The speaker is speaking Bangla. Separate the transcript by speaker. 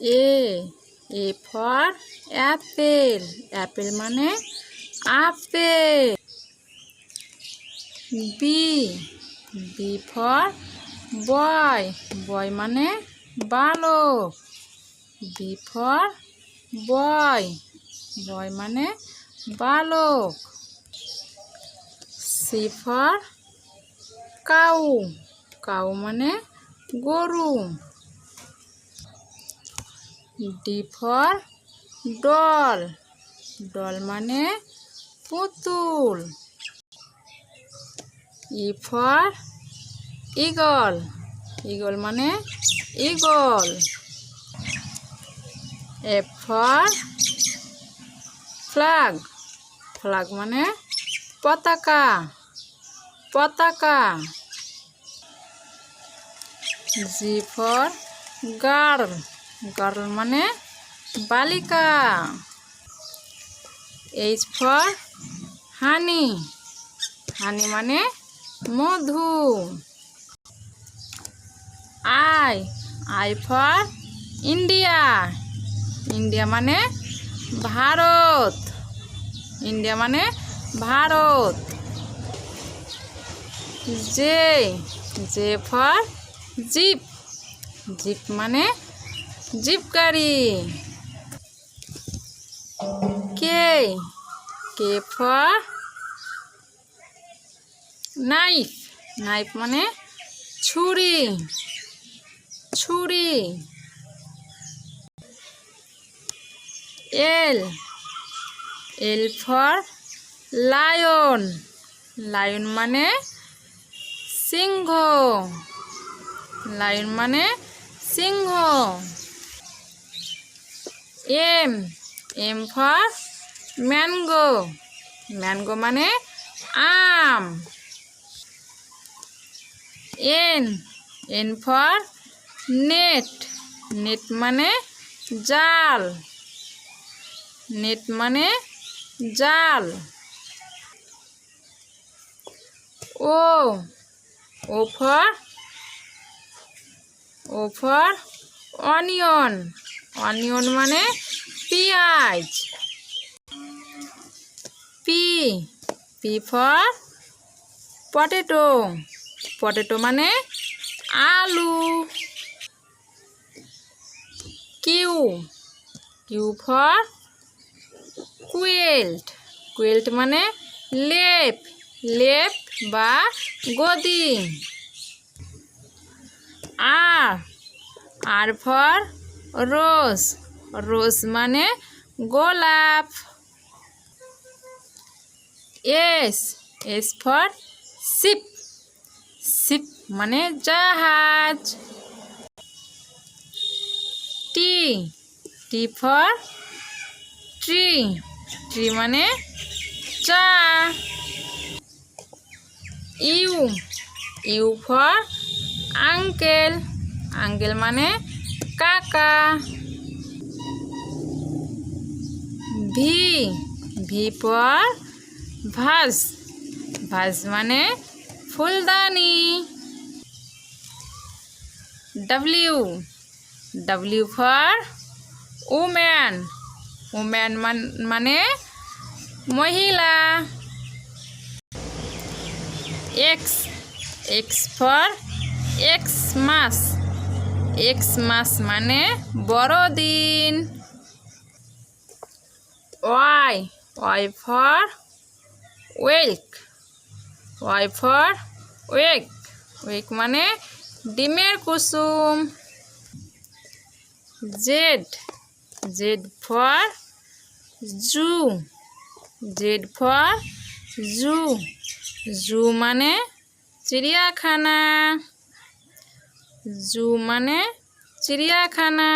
Speaker 1: A A for apple apple মানে apple B B for boy boy মানে বালক. বি ফর বয় বয় মানে বালক. সি ফর কাউ কাউ মানে গরু. D for doll. ডল মানে পুতুল। E for eagle. ইগল মানে eagle. F for flag. Flag মানে পতাকা। পতাকা। G for girl. গার্ল মানে বালিকা। এইচ ফর হানি হানি মানে মধু। I I for India India মানে ভারত। ইন্ডিয়া মানে Bharat. J J for jeep jeep মানে জিপ গাড়ি কে? K for? নাইফ। নাইফ মানে ছুরি। ছুরি। L. L for lion. Lion মানে সিংহ। লায়ন মানে সিংহ। M M for mango mango মানে আম। N N for net net মানে জাল। নেট মানে জাল। O O for O for onion onion মানে পেঁয়াজ। P P for potato potato মানে আলু। Q Q for quilt quilt মানে লেপ লেপ বা গদি। আর আর ফর রোজ রোজ মানে গোলাপ। S S for ship ship মানে জাহাজ। T T for tree tree মানে চা। U U for uncle uncle মানে কাকা। V V for vase vase মানে ফুলদানি। W W for woman woman মানে মহিলা। X X for Xmas. Xmas মানে বড়দিন। Y Y for yolk Y for yolk yolk মানে ডিমের কুসুম। Z Z for zoo, Z for zoo. Zoo মানে চিড়িয়াখানা। জু মানে চিড়িয়াখানা।